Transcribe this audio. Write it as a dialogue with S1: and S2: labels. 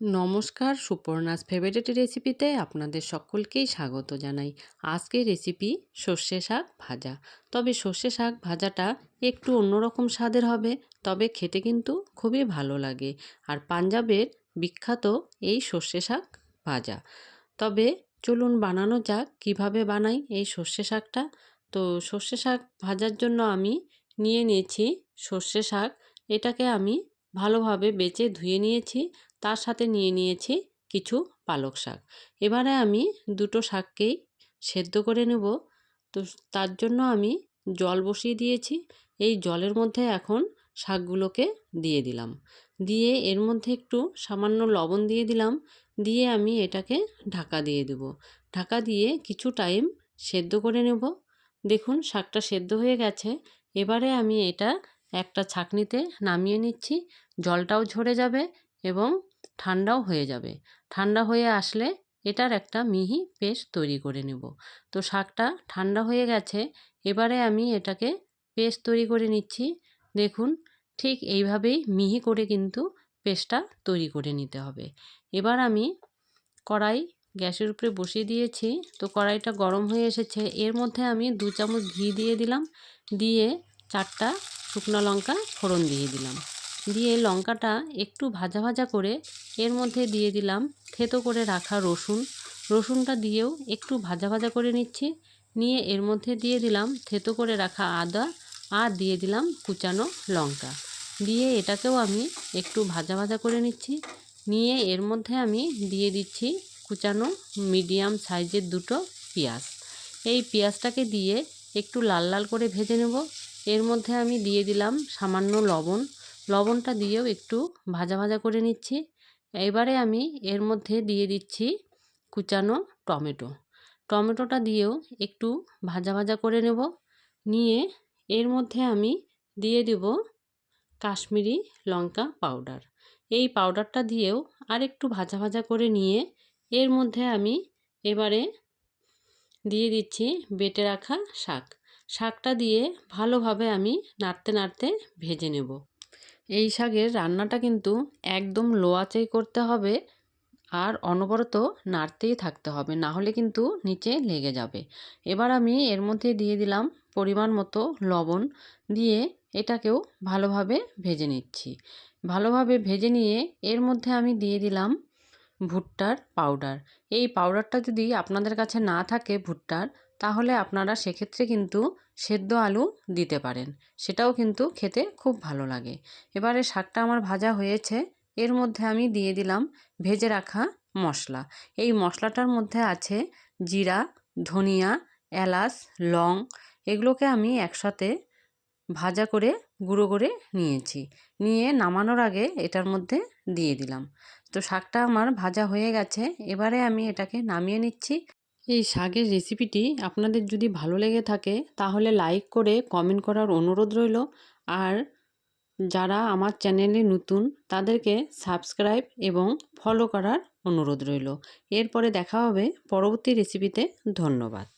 S1: নমস্কার, সুপর্ণাস ফেভারিট রেসিপিতে আপনাদের সকলকেই স্বাগত জানাই। আজকের রেসিপি সর্ষে শাক ভাজা। তবে সর্ষে শাক ভাজাটা একটু অন্যরকম স্বাদের হবে, তবে খেতে কিন্তু খুবই ভালো লাগে। আর পাঞ্জাবের বিখ্যাত এই সর্ষে শাক ভাজা। তবে চলুন বানানো যাক, কীভাবে বানাই এই সর্ষে শাকটা। তো সর্ষে শাক ভাজার জন্য আমি নিয়ে নিয়েছি সর্ষে শাক। এটাকে আমি ভালোভাবে বেচে ধুয়ে নিয়েছি। তার সাথে নিয়ে নিয়েছি কিছু পালক শাক। এবারে আমি দুটো শাককেই সেদ্ধ করে নেব। তো তার জন্য আমি জল বসিয়ে দিয়েছি। এই জলের মধ্যে এখন শাকগুলোকে দিয়ে দিলাম। দিয়ে এর মধ্যে একটু সামান্য লবণ দিয়ে দিলাম। দিয়ে আমি এটাকে ঢাকা দিয়ে দেব। ঢাকা দিয়ে কিছু টাইম সেদ্ধ করে নেব। দেখুন শাকটা সেদ্ধ হয়ে গেছে। এবারে আমি এটা একটা ছাকনিতে নামিয়ে নিচ্ছি। জলটাও ঝরে যাবে এবং ঠান্ডাও হয়ে যাবে। ঠান্ডা হয়ে আসলে এটার একটা মিহি পেস্ট তৈরি করে নেব। তো শাকটা ঠান্ডা হয়ে গেছে, এবারে আমি এটাকে পেস্ট তৈরি করে নিচ্ছি। দেখুন, ঠিক এইভাবেই মিহি করে কিন্তু পেস্টটা তৈরি করে নিতে হবে। এবার আমি কড়াই গ্যাসের উপরে বসিয়ে দিয়েছি। তো কড়াইটা গরম হয়ে এসেছে। এর মধ্যে আমি দু চামচ ঘি দিয়ে দিলাম। দিয়ে চারটা শুকনো লঙ্কা ফোড়ন দিয়ে দিলাম। দিয়ে লঙ্কাটা একটু ভাজা ভাজা করে এর মধ্যে দিয়ে দিলাম থেতো করে রাখা রসুন। রসুনটা দিয়েও একটু ভাজা ভাজা করে নিচ্ছি। নিয়ে এর মধ্যে দিয়ে দিলাম থেতো করে রাখা আদা আর দিয়ে দিলাম কুচানো লঙ্কা। দিয়ে এটাকেও আমি একটু ভাজা ভাজা করে নিচ্ছি। নিয়ে এর মধ্যে আমি দিয়ে দিচ্ছি কুচানো মিডিয়াম সাইজের দুটো পেঁয়াজ। এই পেঁয়াজটাকে দিয়ে একটু লাল লাল করে ভেজে নেব। এর মধ্যে আমি দিয়ে দিলাম সামান্য লবণ লবণটা দিয়েও একটু ভাজা ভাজা করে নিচ্ছি। এবারে আমি এর মধ্যে দিয়ে দিচ্ছি কুচানো টমেটো। টমেটোটা দিয়েও একটু ভাজা ভাজা করে নেব। নিয়ে এর মধ্যে আমি দিয়ে দেব কাশ্মীরি লঙ্কা পাউডার। এই পাউডারটা দিয়েও আর একটু ভাজা ভাজা করে নিয়ে এর মধ্যে আমি এবারে দিয়ে দিচ্ছি বেটে রাখা শাক। শাকটা দিয়ে ভালোভাবে আমি নাড়তে নাড়তে ভেজে নেব। এই শাকের রান্নাটা কিন্তু একদম লো আঁচেই করতে হবে আর অনবরত নাড়তেই থাকতে হবে, না হলে কিন্তু নিচে লেগে যাবে। এবার আমি এর মধ্যে দিয়ে দিলাম পরিমাণ মতো লবণ দিয়ে এটাকেও ভালোভাবে ভেজে নিচ্ছি। ভালোভাবে ভেজে নিয়ে এর মধ্যে আমি দিয়ে দিলাম ভুট্টার পাউডার। এই পাউডারটা যদি আপনাদের কাছে না থাকে ভুট্টার, তাহলে আপনারা সেক্ষেত্রে কিন্তু সেদ্ধ আলু দিতে পারেন। সেটাও কিন্তু খেতে খুব ভালো লাগে। এবারে শাকটা আমার ভাজা হয়েছে। এর মধ্যে আমি দিয়ে দিলাম ভেজে রাখা মশলা। এই মশলাটার মধ্যে আছে জিরা, ধনিয়া, এলাচ, লং, এগুলোকে আমি একসাথে ভাজা করে, গুঁড়ো করে নিয়েছি। নিয়ে নামানোর আগে এটার মধ্যে দিয়ে দিলাম। তো শাকটা আমার ভাজা হয়ে গেছে। এবারে আমি এটাকে নামিয়ে নিচ্ছি। এই শাকের রেসিপিটি আপনাদের যদি ভালো লেগে থাকে, তাহলে লাইক করে কমেন্ট করার অনুরোধ রইল। আর যারা আমার চ্যানেলে নতুন, তাদেরকে সাবস্ক্রাইব এবং ফলো করার অনুরোধ রইল। এরপরে দেখা হবে পরবর্তী রেসিপিতে। ধন্যবাদ।